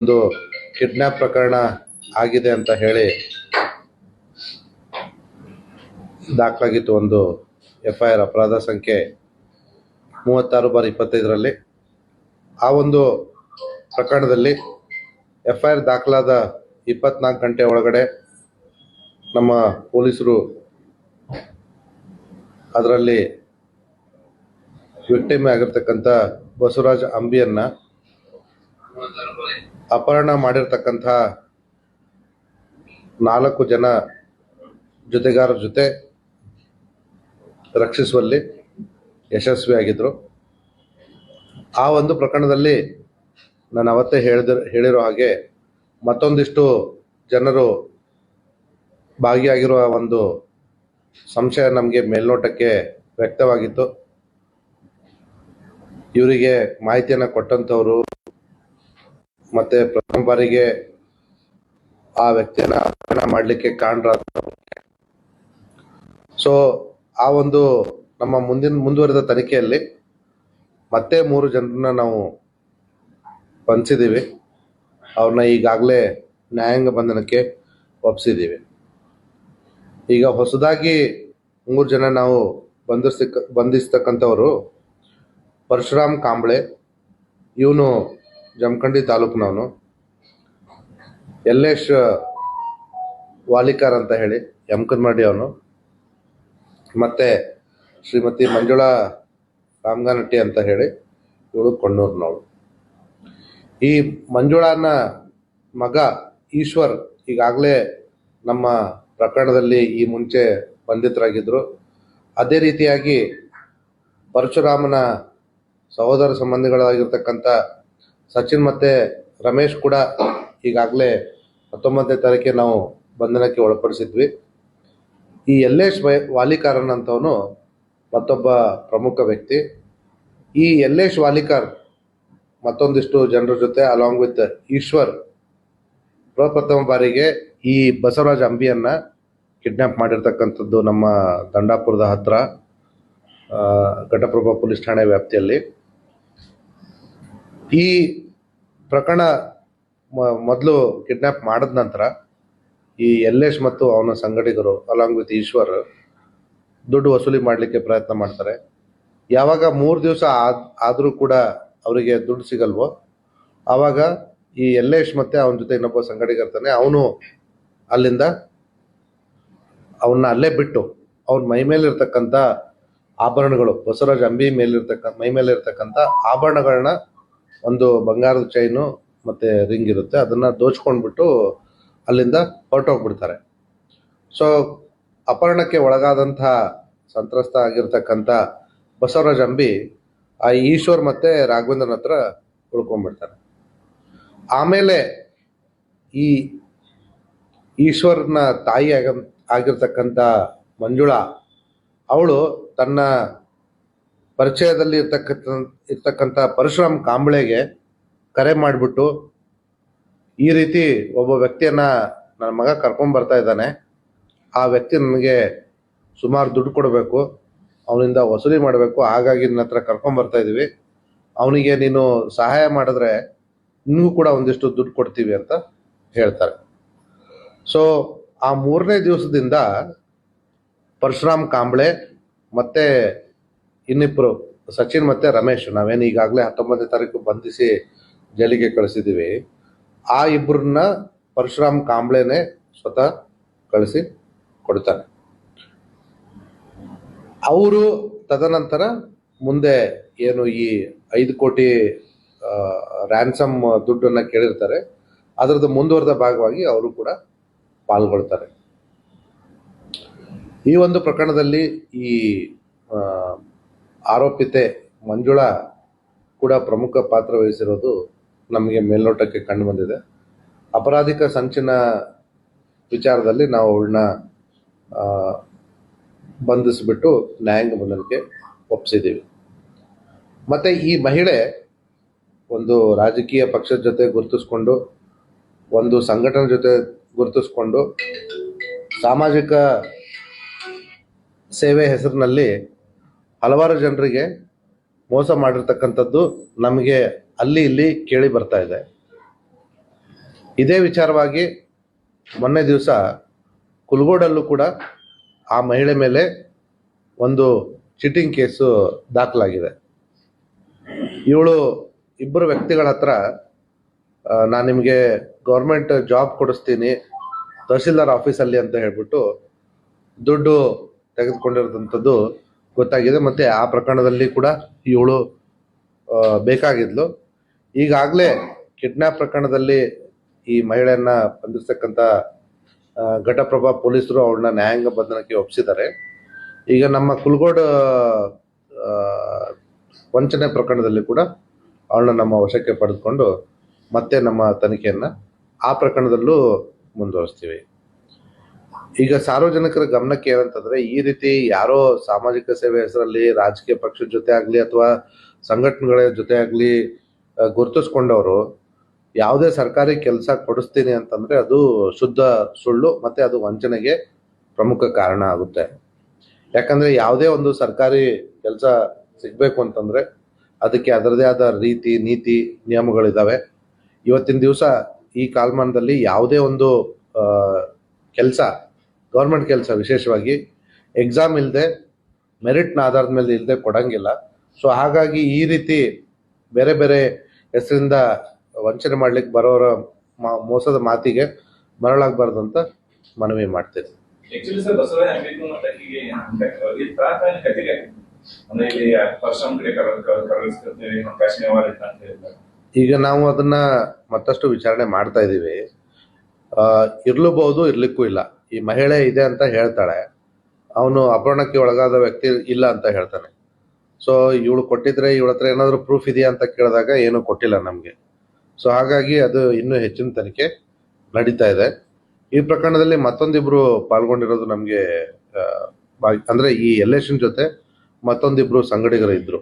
ಒಂದು ಕಿಡ್ನಾಪ್ ಪ್ರಕರಣ ಆಗಿದೆ ಅಂತ ಹೇಳಿ ದಾಖಲಾಗಿತ್ತು ಒಂದು ಎಫ್ ಐ ಆರ್ ಅಪರಾಧ ಸಂಖ್ಯೆ ಮೂವತ್ತಾರು ಬಾರ್ ಇಪ್ಪತ್ತೈದರಲ್ಲಿ. ಆ ಒಂದು ಪ್ರಕರಣದಲ್ಲಿ ಎಫ್ ಐ ಆರ್ ದಾಖಲಾದ ಇಪ್ಪತ್ನಾಲ್ಕು ಗಂಟೆ ಒಳಗಡೆ ನಮ್ಮ ಪೊಲೀಸರು ಅದರಲ್ಲಿ ವಿಕ್ಟಿಮ್ ಆಗಿರ್ತಕ್ಕಂಥ ಬಸವರಾಜ್ ಅಂಬಿಯನ್ನ ಅಪಹರಣ ಮಾಡಿರ್ತಕ್ಕಂಥ ನಾಲ್ಕು ಜನ ಜೊತೆಗಾರರ ಜೊತೆ ರಕ್ಷಿಸುವಲ್ಲಿ ಯಶಸ್ವಿಯಾಗಿದ್ದರು ಆ ಒಂದು ಪ್ರಕರಣದಲ್ಲಿ ನಾನು ಅವತ್ತೇ ಹೇಳಿದ, ಹೇಳಿರೋ ಹಾಗೆ ಮತ್ತೊಂದಿಷ್ಟು ಜನರು ಭಾಗಿಯಾಗಿರುವ ಒಂದು ಸಂಶಯ ನಮಗೆ ಮೇಲ್ನೋಟಕ್ಕೆ ವ್ಯಕ್ತವಾಗಿತ್ತು. ಇವರಿಗೆ ಮಾಹಿತಿಯನ್ನು ಕೊಟ್ಟಂಥವ್ರು ಮತ್ತೆ ಪ್ರಥಮ ಬಾರಿಗೆ ಆ ವ್ಯಕ್ತಿಯನ್ನ ಅಪಹರಣ ಮಾಡ್ಲಿಕ್ಕೆ ಕಾರಣ ಸೊ ಆ ಒಂದು ನಮ್ಮ ಮುಂದಿನ, ಮುಂದುವರೆದ ತನಿಖೆಯಲ್ಲಿ ಮತ್ತೆ ಮೂರು ಜನರನ್ನ ನಾವು ಬಂಧಿಸಿದ್ದೀವಿ. ಅವ್ರನ್ನ ಈಗಾಗಲೇ ನ್ಯಾಯಾಂಗ ಬಂಧನಕ್ಕೆ ಒಪ್ಪಿಸಿದ್ದೀವಿ ಈಗ ಹೊಸದಾಗಿ ಮೂರು ಜನ ನಾವು ಬಂಧಿಸ್ತಕ್ಕ ಬಂಧಿಸ್ತಕ್ಕಂಥವ್ರು ಪರಶುರಾಮ್ ಕಾಂಬ್ಳೆ, ಇವನು ಜಮಖಂಡಿ ತಾಲೂಕಿನವನು. ಯಲ್ಲೇಶ್ ವಾಲಿಕಾರ್ ಅಂತ ಹೇಳಿ ಯಮಕನ್ಮಡಿ ಅವನು. ಮತ್ತೆ ಶ್ರೀಮತಿ ಮಂಜುಳಾ ರಾಮಗಾನಟ್ಟಿ ಅಂತ ಹೇಳಿ, ಇವಳು ಕೊಣ್ಣೂರ್ನವಳು. ಈ ಮಂಜುಳಾನ ಮಗ ಈಶ್ವರ್ ಈಗಾಗಲೇ ನಮ್ಮ ಪ್ರಕರಣದಲ್ಲಿ ಈ ಮುಂಚೆ ಬಂಧಿತರಾಗಿದ್ದರು ಅದೇ ರೀತಿಯಾಗಿ ಪರಶುರಾಮನ ಸಹೋದರ ಸಂಬಂಧಿಗಳಾಗಿರ್ತಕ್ಕಂಥ ಸಚಿನ್ ಮತ್ತೆ ರಮೇಶ್ ಕೂಡ ಈಗಾಗಲೇ ಹತ್ತೊಂಬತ್ತನೇ ತಾರೀಕಿಗೆ ನಾವು ಬಂಧನಕ್ಕೆ ಒಳಪಡಿಸಿದ್ವಿ. ಈ ಯಲ್ಲೇಶ್ ವಾಲಿಕಾರನ್ ಅಂತವನು ಮತ್ತೊಬ್ಬ ಪ್ರಮುಖ ವ್ಯಕ್ತಿ. ಈ ಯಲ್ಲೇಶ್ ವಾಲಿಕಾರ್ ಮತ್ತೊಂದಿಷ್ಟು ಜನರ ಜೊತೆ ಅಲಾಂಗ್ ವಿತ್ ಈಶ್ವರ್ ಪ್ರಪ್ರಥಮ ಬಾರಿಗೆ ಈ ಬಸವರಾಜ್ ಅಂಬಿಯನ್ನ ಕಿಡ್ನಾಪ್ ಮಾಡಿರ್ತಕ್ಕಂಥದ್ದು ನಮ್ಮ ದಂಡಾಪುರದ ಹತ್ರ ಘಟಪ್ರಭಾ ಪೊಲೀಸ್ ಠಾಣೆ ವ್ಯಾಪ್ತಿಯಲ್ಲಿ. ಈ ಪ್ರಕರಣ ಮೊದಲು ಕಿಡ್ನಾಪ್ ಮಾಡಿದ ನಂತರ ಈ ಯಲ್ಲೇಶ್ ಮತ್ತು ಅವನ ಸಂಗಡಿಗರು ಅಲಾಂಗ್ ವಿತ್ ಈಶ್ವರ್, ದುಡ್ಡು ವಸೂಲಿ ಮಾಡಲಿಕ್ಕೆ ಪ್ರಯತ್ನ ಮಾಡ್ತಾರೆ. ಯಾವಾಗ ಮೂರು ದಿವಸ ಆದ್, ಆದರೂ ಕೂಡ ಅವರಿಗೆ ದುಡ್ಡು ಸಿಗಲ್ವೋ, ಆವಾಗ ಈ ಯಲ್ಲೇಶ್ ಮತ್ತೆ ಅವನ ಜೊತೆ ಇನ್ನೊಬ್ಬ ಸಂಗಡಿಗ ಇರ್ತಾನೆ ಅವನು ಅಲ್ಲಿಂದ ಅವನ್ನ ಅಲ್ಲೇ ಬಿಟ್ಟು ಅವನ ಮೈ ಮೇಲೆ ಇರ್ತಕ್ಕಂಥ ಆಭರಣಗಳು, ಬಸವರಾಜ್ ಅಂಬಿ ಮೇಲಿರ್ತಕ್ಕ, ಮೈ ಮೇಲೆ ಇರ್ತಕ್ಕಂಥ ಆಭರಣಗಳನ್ನ ಒಂದು ಬಂಗಾರದ ಚೈನು ಮತ್ತೆ ರಿಂಗ್ ಇರುತ್ತೆ. ಅದನ್ನ ದೋಚ್ಕೊಂಡ್ಬಿಟ್ಟು ಅಲ್ಲಿಂದ ಹೊರಟೋಗ್ಬಿಡ್ತಾರೆ. ಸೊ ಅಪಹರಣಕ್ಕೆ ಒಳಗಾದಂಥ ಸಂತ್ರಸ್ತ ಆಗಿರ್ತಕ್ಕಂಥ ಬಸವರಾಜ್ ಅಂಬಿ ಆ ಈಶ್ವರ್ ಮತ್ತೆ ರಾಘವೇಂದ್ರನ ಹತ್ರ ಉಳ್ಕೊಂಡ್ಬಿಡ್ತಾರೆ. ಆಮೇಲೆ ಈ ಈಶ್ವರ್ನ ತಾಯಿ ಆಗ, ಆಗಿರ್ತಕ್ಕಂಥ ಮಂಜುಳಾ, ಅವಳು ತನ್ನ ಪರಿಚಯದಲ್ಲಿ ಇರ್ತಕ್ಕಂಥ ಇರ್ತಕ್ಕಂಥ ಪರಶುರಾಮ್ ಕಾಂಬಳೆಗೆ ಕರೆ ಮಾಡಿಬಿಟ್ಟು ಈ ರೀತಿ ಒಬ್ಬ ವ್ಯಕ್ತಿಯನ್ನ ನನ್ನ ಮಗ ಕರ್ಕೊಂಡ್ ಬರ್ತಾ ಇದ್ದಾನೆ. ಆ ವ್ಯಕ್ತಿ ನನಗೆ ಸುಮಾರು ದುಡ್ಡು ಕೊಡಬೇಕು. ಅವನಿಂದ ವಸೂಲಿ ಮಾಡಬೇಕು. ಹಾಗಾಗಿ ನನ್ನ ಹತ್ರ ಕರ್ಕೊಂಡ್ ಬರ್ತಾ ಇದೀವಿ. ಅವನಿಗೆ ನೀನು ಸಹಾಯ ಮಾಡಿದ್ರೆ ಇನ್ನೂ ಕೂಡ ಒಂದಿಷ್ಟು ದುಡ್ಡು ಕೊಡ್ತೀವಿ ಅಂತ ಹೇಳ್ತಾರೆ. ಸೊ ಆ ಮೂರನೇ ದಿವಸದಿಂದ ಪರಶುರಾಮ್ ಕಾಂಬ್ಳೆ ಮತ್ತೆ ಇನ್ನಿಬ್ಬರು ಸಚಿನ್ ಮತ್ತೆ ರಮೇಶ್, ನಾವೇನು ಈಗಾಗಲೇ ಹತ್ತೊಂಬತ್ತನೇ ತಾರೀಕು ಬಂಧಿಸಿ ಜೈಲಿಗೆ ಕಳಿಸಿದ್ದೀವಿ ಆ ಇಬ್ಬರನ್ನ ಪರಶುರಾಮ್ ಕಾಂಬ್ಳೆನೆ ಸ್ವತಃ ಕಳಿಸಿ ಕೊಡ್ತಾನೆ. ಅವರು ತದನಂತರ ಮುಂದೆ ಏನು ಈ ಐದು ಕೋಟಿ ರ್ಯಾನ್ಸಮ್ ದುಡ್ಡನ್ನ ಕೇಳಿರ್ತಾರೆ. ಅದರದ್ದು ಮುಂದುವರೆದ ಭಾಗವಾಗಿ ಅವರು ಕೂಡ ಪಾಲ್ಗೊಳ್ತಾರೆ. ಈ ಒಂದು ಪ್ರಕರಣದಲ್ಲಿ ಈ ಆರೋಪಿತೆ ಮಂಜುಳಾ ಕೂಡ ಪ್ರಮುಖ ಪಾತ್ರ ವಹಿಸಿರೋದು ನಮಗೆ ಮೇಲ್ನೋಟಕ್ಕೆ ಕಂಡು ಬಂದಿದೆ. ಅಪರಾಧಿಕ ಸಂಚಿನ ವಿಚಾರದಲ್ಲಿ ನಾವು ಅವಳನ್ನ ಬಂಧಿಸಿಬಿಟ್ಟು ನ್ಯಾಯಾಂಗ ಬಂಧನಕ್ಕೆ ಒಪ್ಪಿಸಿದ್ದೀವಿ ಮತ್ತೆ ಈ ಮಹಿಳೆ ಒಂದು ರಾಜಕೀಯ ಪಕ್ಷದ ಜೊತೆ ಗುರುತಿಸ್ಕೊಂಡು, ಒಂದು ಸಂಘಟನೆ ಜೊತೆ ಗುರುತಿಸ್ಕೊಂಡು, ಸಾಮಾಜಿಕ ಸೇವೆ ಹೆಸರಿನಲ್ಲಿ ಹಲವಾರು ಜನರಿಗೆ ಮೋಸ ಮಾಡಿರ್ತಕ್ಕಂಥದ್ದು ನಮಗೆ ಅಲ್ಲಿ ಇಲ್ಲಿ ಕೇಳಿ ಬರ್ತಾ ಇದೆ. ಇದೇ ವಿಚಾರವಾಗಿ ಮೊನ್ನೆ ದಿವಸ ಕುಲ್ಗೋಡಲ್ಲೂ ಕೂಡ ಆ ಮಹಿಳೆ ಮೇಲೆ ಒಂದು ಚೀಟಿಂಗ್ ಕೇಸು ದಾಖಲಾಗಿದೆ. ಇವಳು ಇಬ್ಬರು ವ್ಯಕ್ತಿಗಳ ಹತ್ರ ನಾನು ನಿಮಗೆ ಗೌರ್ಮೆಂಟ್ ಜಾಬ್ ಕೊಡಿಸ್ತೀನಿ ತಹಸೀಲ್ದಾರ್ ಆಫೀಸಲ್ಲಿ ಅಂತ ಹೇಳ್ಬಿಟ್ಟು ದುಡ್ಡು ತೆಗೆದುಕೊಂಡಿರೋದಂಥದ್ದು ಗೊತ್ತಾಗಿದೆ. ಮತ್ತು ಆ ಪ್ರಕರಣದಲ್ಲಿ ಕೂಡ ಇವಳು ಬೇಕಾಗಿದ್ಲು. ಈಗಾಗಲೇ ಕಿಡ್ನಾಪ್ ಪ್ರಕರಣದಲ್ಲಿ ಈ ಮಹಿಳೆಯನ್ನು ಬಂಧಿಸ್ತಕ್ಕಂಥ ಘಟಪ್ರಭಾ ಪೊಲೀಸರು ಅವಳನ್ನ ನ್ಯಾಯಾಂಗ ಬಂಧನಕ್ಕೆ ಒಪ್ಪಿಸಿದ್ದಾರೆ ಈಗ ನಮ್ಮ ಕುಲ್ಗೋಡ್ ವಂಚನೆ ಪ್ರಕರಣದಲ್ಲಿ ಕೂಡ ಅವಳನ್ನ ನಮ್ಮ ವಶಕ್ಕೆ ಪಡೆದುಕೊಂಡು ಮತ್ತೆ ನಮ್ಮ ತನಿಖೆಯನ್ನು ಆ ಪ್ರಕರಣದಲ್ಲೂ ಮುಂದುವರಿಸ್ತೀವಿ. ಈಗ ಸಾರ್ವಜನಿಕರ ಗಮನಕ್ಕೆ ಏನಂತಂದ್ರೆ, ಈ ರೀತಿ ಯಾರೋ ಸಾಮಾಜಿಕ ಸೇವೆ ಹೆಸರಲ್ಲಿ ರಾಜಕೀಯ ಪಕ್ಷದ ಜೊತೆ ಆಗಲಿ ಅಥವಾ ಸಂಘಟನೆಗಳ ಜೊತೆ ಆಗಲಿ ಗುರುತಿಸ್ಕೊಂಡವರು, ಯಾವುದೇ ಸರ್ಕಾರಿ ಕೆಲಸ ಕೊಡಿಸ್ತೀನಿ ಅಂತಂದ್ರೆ ಅದು ಶುದ್ಧ ಸುಳ್ಳು ಮತ್ತೆ ಅದು ವಂಚನೆಗೆ ಪ್ರಮುಖ ಕಾರಣ ಆಗುತ್ತೆ. ಯಾಕಂದ್ರೆ ಯಾವುದೇ ಒಂದು ಸರ್ಕಾರಿ ಕೆಲಸ ಸಿಗಬೇಕು ಅಂತಂದ್ರೆ ಅದಕ್ಕೆ ಅದರದೇ ಆದ ರೀತಿ, ನೀತಿ ನಿಯಮಗಳಿದ್ದಾವೆ ಇವತ್ತಿನ ದಿವಸ ಈ ಕಾಲಮಾನದಲ್ಲಿ ಯಾವುದೇ ಒಂದು ಕೆಲಸ ಗೌರ್ಮೆಂಟ್ ಕೆಲಸ ವಿಶೇಷವಾಗಿ ಎಕ್ಸಾಮ್ ಇಲ್ಲದೆ ಮೆರಿಟ್ನ ಆಧಾರದ ಮೇಲೆ ಇಲ್ಲದೆ ಕೊಡೋಂಗಿಲ್ಲ. ಸೊ ಹಾಗಾಗಿ ಈ ರೀತಿ ಬೇರೆ ಬೇರೆ ಹೆಸರಿಂದ ವಂಚನೆ ಮಾಡ್ಲಿಕ್ಕೆ ಬರೋರ ಮೋಸದ ಮಾತಿಗೆ ಮರಳಾಗಬಾರ್ದು ಅಂತ ಮನವಿ ಮಾಡ್ತೇನೆ. ಈಗ ನಾವು ಅದನ್ನ ಮತ್ತಷ್ಟು ವಿಚಾರಣೆ ಮಾಡ್ತಾ ಇದ್ದೀವಿ. ಇರ್ಲೂಬಹುದು ಇರ್ಲಿಕ್ಕೂ ಇಲ್ಲ. ಈ ಮಹಿಳೆ ಇದೆ ಅಂತ ಹೇಳ್ತಾಳೆ, ಅವನು ಅಪಹರಣಕ್ಕೆ ಒಳಗಾದ ವ್ಯಕ್ತಿ ಇಲ್ಲ ಅಂತ ಹೇಳ್ತಾನೆ. ಸೊ ಇವಳು ಕೊಟ್ಟಿದ್ರೆ ಇವಳ ಹತ್ರ ಏನಾದರೂ ಪ್ರೂಫ್ ಇದೆಯಾ ಅಂತ ಕೇಳಿದಾಗ ಏನೂ ಕೊಟ್ಟಿಲ್ಲ ನಮಗೆ. ಸೊ ಹಾಗಾಗಿ ಅದು ಇನ್ನೂ ಹೆಚ್ಚಿನ ತನಿಖೆ ನಡೀತಾ ಇದೆ. ಈ ಪ್ರಕರಣದಲ್ಲಿ ಮತ್ತೊಂದಿಬ್ರು ಪಾಲ್ಗೊಂಡಿರೋದು ನಮಗೆ ಅಂದ್ರೆ ಈ ಎಲೆಕ್ಷನ್ ಜೊತೆ ಮತ್ತೊಂದಿಬ್ರು ಸಂಗಡಿಗರು ಇದ್ರು.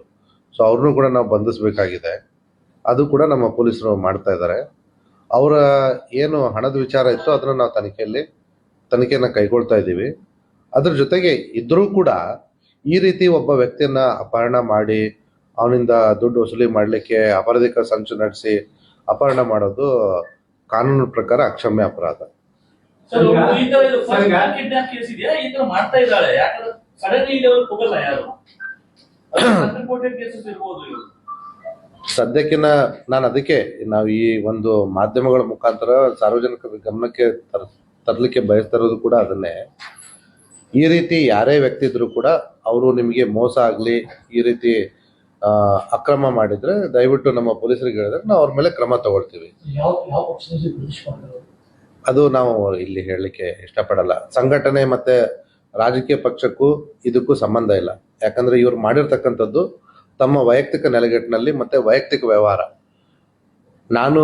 ಸೊ ಅವ್ರನ್ನೂ ಕೂಡ ನಾವು ಬಂಧಿಸಬೇಕಾಗಿದೆ. ಅದು ಕೂಡ ನಮ್ಮ ಪೊಲೀಸರು ಮಾಡ್ತಾ ಇದ್ದಾರೆ. ಅವರ ಏನು ಹಣದ ವಿಚಾರ ಇತ್ತು ಅದನ್ನ ನಾವು ತನಿಖೆಯಲ್ಲಿ ತನಿಖೆಯನ್ನ ಕೈಗೊಳ್ತಾ ಇದ್ದೀವಿ. ಅದ್ರ ಜೊತೆಗೆ ಇದ್ರೂ ಕೂಡ ಈ ರೀತಿ ಒಬ್ಬ ವ್ಯಕ್ತಿಯನ್ನ ಅಪಹರಣ ಮಾಡಿ ಅವನಿಂದ ದುಡ್ಡು ವಸೂಲಿ ಮಾಡಲಿಕ್ಕೆ ಅಪರಾಧಿಕ ಸಂಚು ನಡೆಸಿ ಅಪಹರಣ ಮಾಡೋದು ಕಾನೂನು ಪ್ರಕಾರ ಅಕ್ಷಮ್ಯ ಅಪರಾಧ. ಸದ್ಯಕ್ಕಿನ ನಾನು ಅದಕ್ಕೆ ನಾವು ಈ ಒಂದು ಮಾಧ್ಯಮಗಳ ಮುಖಾಂತರ ಸಾರ್ವಜನಿಕರ ಗಮನಕ್ಕೆ ತರ ತರಲಿಕ್ಕೆ ಬಯಸ್ತಾ ಇರೋದು ಕೂಡ ಅದನ್ನೇ. ಈ ರೀತಿ ಯಾರೇ ವ್ಯಕ್ತಿ ಇದ್ರು ಕೂಡ ಅವರು ನಿಮಗೆ ಮೋಸ ಆಗಲಿ ಈ ರೀತಿ ಆ, ಅಕ್ರಮ ಮಾಡಿದ್ರೆ ದಯವಿಟ್ಟು ನಮ್ಮ ಪೊಲೀಸರಿಗೆ ಹೇಳಿದ್ರೆ ನಾವು ಅವ್ರ ಮೇಲೆ ಕ್ರಮ ತಗೊಳ್ತೀವಿ. ಅದು ನಾವು ಇಲ್ಲಿ ಹೇಳಲಿಕ್ಕೆ ಇಷ್ಟಪಡಲ್ಲ. ಸಂಘಟನೆ ಮತ್ತೆ ರಾಜಕೀಯ ಪಕ್ಷಕ್ಕೂ ಇದಕ್ಕೂ ಸಂಬಂಧ ಇಲ್ಲ. ಯಾಕಂದ್ರೆ ಇವ್ರು ಮಾಡಿರ್ತಕ್ಕಂಥದ್ದು ತಮ್ಮ ವೈಯಕ್ತಿಕ ನೆಲೆಗಟ್ಟಿನಲ್ಲಿ ಮತ್ತೆ ವೈಯಕ್ತಿಕ ವ್ಯವಹಾರ. ನಾನು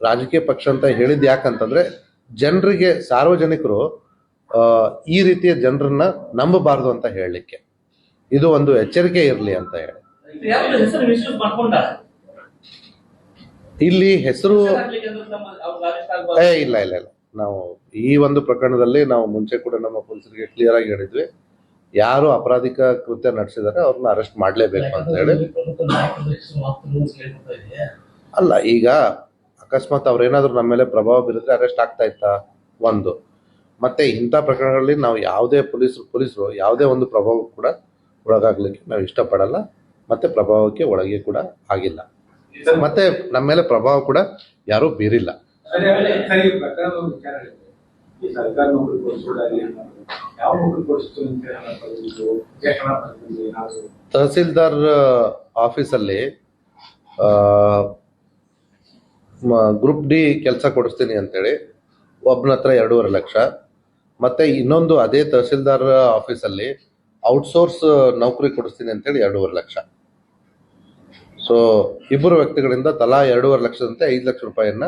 ರಾಜಕೀಯ ಪಕ್ಷ ಅಂತ ಹೇಳಿದ್ ಯಾಕಂತಂದ್ರೆ ಜನರಿಗೆ ಸಾರ್ವಜನಿಕರು ಆ, ಈ ರೀತಿಯ ಜನರನ್ನ ನಂಬಬಾರದು ಅಂತ ಹೇಳಲಿಕ್ಕೆ. ಇದು ಒಂದು ಎಚ್ಚರಿಕೆ ಇರಲಿ ಅಂತ ಹೇಳಿ. ಇಲ್ಲಿ ಹೆಸರು ಏ ಇಲ್ಲ ಇಲ್ಲ ಇಲ್ಲ. ನಾವು ಈ ಒಂದು ಪ್ರಕರಣದಲ್ಲಿ ನಾವು ಮುಂಚೆ ಕೂಡ ನಮ್ಮ ಪೊಲೀಸರಿಗೆ ಕ್ಲಿಯರ್ ಆಗಿ ಹೇಳಿದ್ವಿ. ಯಾರು ಅಪರಾಧಿಕ ಕೃತ್ಯ ನಡೆಸಿದಾರೆ ಅವ್ರನ್ನ ಅರೆಸ್ಟ್ ಮಾಡಲೇಬೇಕು ಅಂತ ಹೇಳಿ. ಅಲ್ಲ ಈಗ ಅಕಸ್ಮಾತ್ ಅವ್ರೇನಾದ್ರೂ ನಮ್ಮ ಮೇಲೆ ಪ್ರಭಾವ ಬೀರಿದ್ರೆ ಅರೆಸ್ಟ್ ಆಗ್ತಾ ಇತ್ತಾ? ಒಂದು. ಮತ್ತೆ ಇಂಥ ಪ್ರಕರಣಗಳಲ್ಲಿ ನಾವು ಯಾವುದೇ ಪೊಲೀಸ್ ಪೊಲೀಸರು ಯಾವುದೇ ಒಂದು ಪ್ರಭಾವ ಕೂಡ ಒಳಗಾಗ್ಲಿಕ್ಕೆ ನಾವು ಇಷ್ಟಪಡಲ್ಲ. ಮತ್ತೆ ಪ್ರಭಾವಕ್ಕೆ ಒಳಗೆ ಕೂಡ ಆಗಿಲ್ಲ. ಮತ್ತೆ ನಮ್ಮ ಮೇಲೆ ಪ್ರಭಾವ ಕೂಡ ಯಾರೂ ಬೀರಿಲ್ಲ. ತಹಸೀಲ್ದಾರ್ ಆಫೀಸಲ್ಲಿ ಗ್ರೂಪ್ ಡಿ ಕೆಲಸ ಕೊಡಿಸ್ತೀನಿ ಅಂತೇಳಿ ಒಬ್ಬನ ಹತ್ರ ಎರಡೂವರೆ ಲಕ್ಷ. ಮತ್ತೆ ಇನ್ನೊಂದು ಅದೇ ತಹಸೀಲ್ದಾರ್ ಆಫೀಸಲ್ಲಿ ಔಟ್ಸೋರ್ಸ್ ನೌಕರಿ ಕೊಡಿಸ್ತೀನಿ ಅಂತೇಳಿ ಎರಡೂವರೆ ಲಕ್ಷ. ಸೊ ಇಬ್ಬರು ವ್ಯಕ್ತಿಗಳಿಂದ ತಲಾ ಎರಡೂವರೆ ಲಕ್ಷದಂತೆ ಐದು ಲಕ್ಷ ರೂಪಾಯಿಯನ್ನ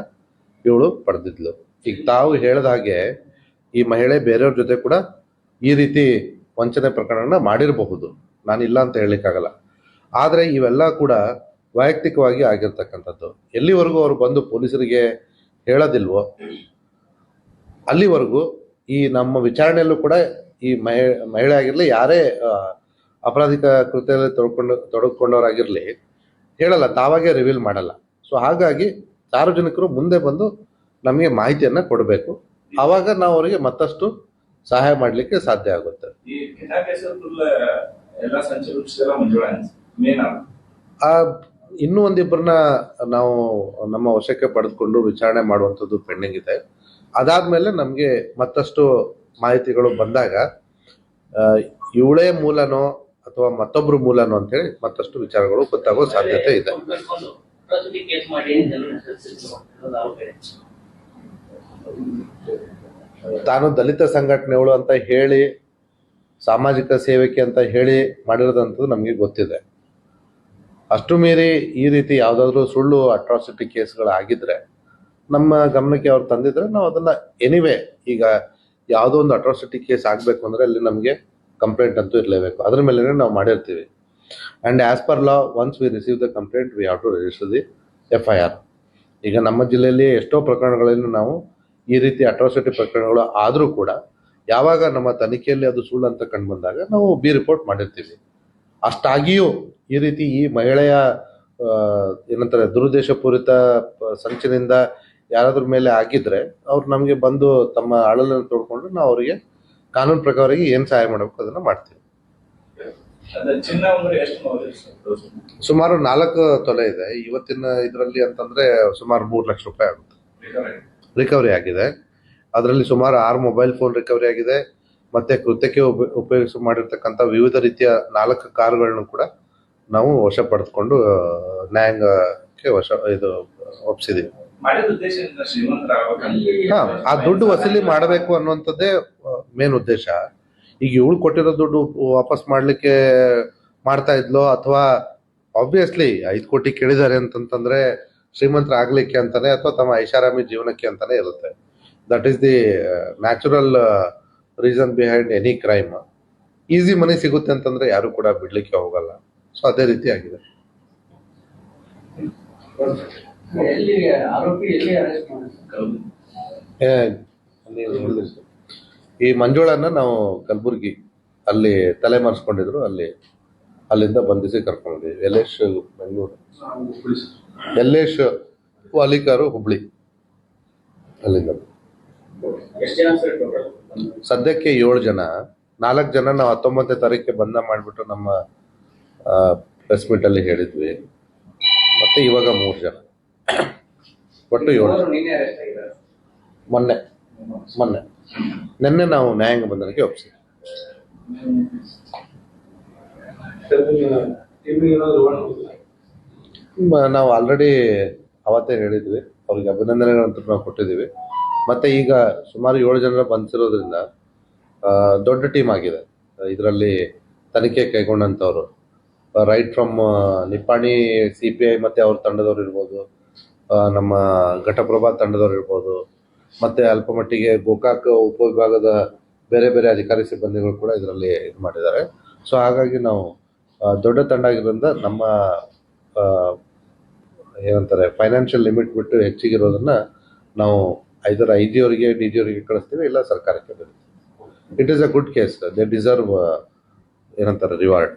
ಇವಳು ಪಡೆದಿದ್ಲು. ಈಗ ತಾವು ಹೇಳಿದ ಹಾಗೆ ಈ ಮಹಿಳೆ ಬೇರೆಯವ್ರ ಜೊತೆ ಕೂಡ ಈ ರೀತಿ ವಂಚನೆ ಪ್ರಕರಣ ಮಾಡಿರಬಹುದು. ನಾನಿಲ್ಲ ಅಂತ ಹೇಳಲಿಕ್ಕಾಗಲ್ಲ. ಆದರೆ ಇವೆಲ್ಲ ಕೂಡ ವೈಯಕ್ತಿಕವಾಗಿ ಆಗಿರ್ತಕ್ಕಂಥದ್ದು. ಎಲ್ಲಿವರೆಗೂ ಅವರು ಬಂದು ಪೊಲೀಸರಿಗೆ ಹೇಳೋದಿಲ್ವೋ ಅಲ್ಲಿವರೆಗೂ ಈ ನಮ್ಮ ವಿಚಾರಣೆಯಲ್ಲೂ ಕೂಡ ಈ ಮಹಿ ಮಹಿಳೆ ಆಗಿರಲಿ ಯಾರೇ ಅಪರಾಧಿಕ ಕೃತ್ಯದಲ್ಲಿ ತೊಡ್ಕೊಂಡು ತೊಡಗಿಕೊಂಡವರಾಗಿರಲಿ ಹೇಳಲ್ಲ ತಾವಾಗೇ ರಿವೀಲ್ ಮಾಡಲ್ಲ. ಸೊ ಹಾಗಾಗಿ ಸಾರ್ವಜನಿಕರು ಮುಂದೆ ಬಂದು ನಮಗೆ ಮಾಹಿತಿಯನ್ನು ಕೊಡಬೇಕು. ಆವಾಗ ನಾವು ಅವರಿಗೆ ಮತ್ತಷ್ಟು ಸಹಾಯ ಮಾಡಲಿಕ್ಕೆ ಸಾಧ್ಯ ಆಗುತ್ತೆ. ಆ ಇನ್ನೂ ಒಂದಿಬ್ಬರನ್ನ ನಾವು ನಮ್ಮ ವಶಕ್ಕೆ ಪಡೆದುಕೊಂಡು ವಿಚಾರಣೆ ಮಾಡುವಂಥದ್ದು ಪೆಂಡಿಂಗ್ ಇದೆ ಅದಾದ್ಮೇಲೆ ನಮಗೆ ಮತ್ತಷ್ಟು ಮಾಹಿತಿಗಳು ಬಂದಾಗ ಇವಳೇ ಮೂಲನೋ ಅಥವಾ ಮತ್ತೊಬ್ರು ಮೂಲನೋ ಅಂತೇಳಿ ಮತ್ತಷ್ಟು ವಿಚಾರಗಳು ಗೊತ್ತಾಗೋ ಸಾಧ್ಯತೆ ಇದೆ. ತಾನು ದಲಿತ ಸಂಘಟನೆಗಳು ಅಂತ ಹೇಳಿ, ಸಾಮಾಜಿಕ ಸೇವಕಿ ಅಂತ ಹೇಳಿ ಮಾಡಿರೋದಂಥದ್ದು ನಮಗೆ ಗೊತ್ತಿದೆ ಅಷ್ಟು ಮೀರಿ ಈ ರೀತಿ ಯಾವುದಾದ್ರೂ ಸುಳ್ಳು ಅಟ್ರಾಸಿಟಿ ಕೇಸ್ಗಳಾಗಿದ್ರೆ ನಮ್ಮ ಗಮನಕ್ಕೆ ಅವ್ರು ತಂದಿದ್ರೆ ನಾವು ಅದನ್ನ ಎನಿವೇ ಈಗ ಯಾವುದೋ ಒಂದು ಅಟ್ರಾಸಿಟಿ ಕೇಸ್ ಆಗಬೇಕು ಅಂದ್ರೆ ಅಲ್ಲಿ ನಮಗೆ ಕಂಪ್ಲೇಂಟ್ ಅಂತೂ ಇರಲೇಬೇಕು. ಅದ್ರ ಮೇಲೆ ನಾವು ಮಾಡಿರ್ತೀವಿ. And as per law once we receive the complaint we have to register the F I R ಈಗ ನಮ್ಮ ಜಿಲ್ಲೆಯಲ್ಲಿ ಎಷ್ಟೋ ಪ್ರಕರಣಗಳಲ್ಲಿ ನಾವು ಈ ರೀತಿ ಅಟ್ರಾಸಿಟಿ ಪ್ರಕರಣಗಳು ಆದರೂ ಕೂಡ ಯಾವಾಗ ನಮ್ಮ ತನಿಖೆಯಲ್ಲಿ ಅದು ಸುಳ್ಳು ಅಂತ ಕಂಡು ಬಂದಾಗ ನಾವು ಬಿ ರಿಪೋರ್ಟ್ ಮಾಡಿರ್ತೀವಿ. ಅಷ್ಟಾಗಿಯೂ ಈ ರೀತಿ ಈ ಮಹಿಳೆಯ ಏನಂತಾರೆ ದುರುದ್ದೇಶಪೂರಿತ ಸಂಚಿನಿಂದ ಯಾರಾದ್ರ ಮೇಲೆ ಆಗಿದ್ರೆ ಅವ್ರು ನಮಗೆ ಬಂದು ತಮ್ಮ ಅಳಲನ್ನು ತೋಡ್ಕೊಂಡು ನಾವು ಅವರಿಗೆ ಕಾನೂನು ಪ್ರಕಾರ ಏನು ಸಹಾಯ ಮಾಡಬೇಕು ಅದನ್ನ ಮಾಡ್ತೀವಿ? ಸುಮಾರು ನಾಲ್ಕು ತೊಲೆ ಇದೆ. ಇವತ್ತಿನ ಇದರಲ್ಲಿ ಅಂತಂದ್ರೆ ಸುಮಾರು ಮೂರು ಲಕ್ಷ ರೂಪಾಯಿ ಆಗುತ್ತೆ. ರಿಕವರಿ ಆಗಿದೆ. ಅದರಲ್ಲಿ ಸುಮಾರು ಆರು ಮೊಬೈಲ್ ಫೋನ್ ರಿಕವರಿ ಆಗಿದೆ. ಮತ್ತೆ ಕೃತ್ಯಕ್ಕೆ ಉಪ ಉಪಯೋಗಿಸಿ ಮಾಡಿರ್ತಕ್ಕಂಥ ವಿವಿಧ ರೀತಿಯ ನಾಲ್ಕು ಕಾರುಗಳನ್ನು ಕೂಡ ನಾವು ವಶ ಪಡೆದುಕೊಂಡು ನ್ಯಾಯಾಂಗಕ್ಕೆ ವಶ ಇದು ಒಪ್ಸಿದೀವಿ. ಶ್ರೀಮಂತರಾಗಬೇಕಂತ ಹಾ ಆ ದುಡ್ಡು ವಸೂಲಿ ಮಾಡಬೇಕು ಅನ್ನುವಂಥದ್ದೇ ಮೇನ್ ಉದ್ದೇಶ. ಈಗ ಇವಳು ಕೊಟ್ಟಿರೋ ದುಡ್ಡು ವಾಪಸ್ ಮಾಡ್ಲಿಕ್ಕೆ ಮಾಡ್ತಾ ಇದ್ಲೋ ಅಥವಾ ಆಬ್ವಿಯಸ್ಲಿ ಐದು ಕೋಟಿ ಕೇಳಿದ್ದಾರೆ ಅಂತಂತಂದ್ರೆ ಶ್ರೀಮಂತರ ಆಗ್ಲಿಕ್ಕೆ ಅಂತಾನೆ ಅಥವಾ ತಮ್ಮ ಐಷಾರಾಮಿ ಜೀವನಕ್ಕೆ ಅಂತಾನೆ ಇರುತ್ತೆ. That is the natural reason behind any crime easy money ಸಿಗುತ್ತೆ ಅಂತಂದ್ರೆ ಯಾರು ಕೂಡ ಬಿಡ್ಲಿಕ್ಕೆ ಹೋಗಲ್ಲ. ಸೊ ಅದೇ ರೀತಿ ಆಗಿದೆ. ಈ ಮಂಜುಳನ್ನ ನಾವು ಕಲಬುರ್ಗಿ ಅಲ್ಲಿ ತಲೆ ಮರೆಸ್ಕೊಂಡಿದ್ರು. ಅಲ್ಲಿ ಅಲ್ಲಿಂದ ಬಂಧಿಸಿ ಕರ್ಕೊಂಡಿದ್ವಿ ಯಲೇಶ್ ಬೆಂಗಳೂರು. ಯಲ್ಲೇಶ್ ವಾಲಿಕಾರು ಹುಬ್ಳಿ. ಅಲ್ಲಿಂದ. ಸದ್ಯಕ್ಕೆ ಏಳು ಜನ. ನಾಲ್ಕು ಜನ ನಾವು ಹತ್ತೊಂಬತ್ತನೇ ತಾರೀಕಿಗೆ ಬಂದ ಮಾಡಿಬಿಟ್ಟು ನಮ್ಮ ಪ್ರೆಸ್ ಅಲ್ಲಿ ಹೇಳಿದ್ವಿ. ಮತ್ತೆ ಇವಾಗ ಮೂರು ಜನ. ಒಟ್ಟು ಏಳು ಮೊನ್ನೆ ಮೊನ್ನೆ. ನಿನ್ನೆ ನಾವು ನ್ಯಾಯಾಂಗ ಬಂಧನಕ್ಕೆ ಹೋಗಿಲ್ಲ ನಾವು ಆಲ್ರೆಡಿ ಅವತ್ತೇ ಹೇಳಿದ್ವಿ. ಅವ್ರಿಗೆ ಅಭಿನಂದನೆಗಳಂತೂ ನಾವು ಕೊಟ್ಟಿದ್ದೀವಿ. ಮತ್ತೆ ಈಗ ಸುಮಾರು ಏಳು ಜನರ ಬಂದಿರೋದ್ರಿಂದ ದೊಡ್ಡ ಟೀಮ್ ಆಗಿದೆ. ಇದರಲ್ಲಿ ತನಿಖೆ ಕೈಗೊಂಡಂಥವ್ರು. Right from Nippani C P I ಮತ್ತು ಅವ್ರ ತಂಡದವ್ರು ಇರ್ಬೋದು ನಮ್ಮ ಘಟಪ್ರಭಾ ತಂಡದವ್ರು ಇರ್ಬೋದು, ಮತ್ತೆ ಅಲ್ಪಮಟ್ಟಿಗೆ ಗೋಕಾಕ್ ಉಪವಿಭಾಗದ ಬೇರೆ ಬೇರೆ ಅಧಿಕಾರಿ ಸಿಬ್ಬಂದಿಗಳು ಕೂಡ ಇದರಲ್ಲಿ ಇದು ಮಾಡಿದ್ದಾರೆ. ಸೊ ಹಾಗಾಗಿ ನಾವು ದೊಡ್ಡ ತಂಡ ಆಗಿರೋದ್ರಿಂದ ನಮ್ಮ ಏನಂತಾರೆ ಫೈನಾನ್ಷಿಯಲ್ ಲಿಮಿಟ್ ಬಿಟ್ಟು ಹೆಚ್ಚಿಗಿರೋದನ್ನು ನಾವು ಐದರ ಐದಿಯವರಿಗೆ ಡಿಜಿಯವರಿಗೆ ಕಳಿಸ್ತೀವಿ, ಇಲ್ಲ ಸರ್ಕಾರಕ್ಕೆ ಬರೀತೀವಿ it is a good case they deserve ಏನಂತಾರೆ ರಿವಾರ್ಡ್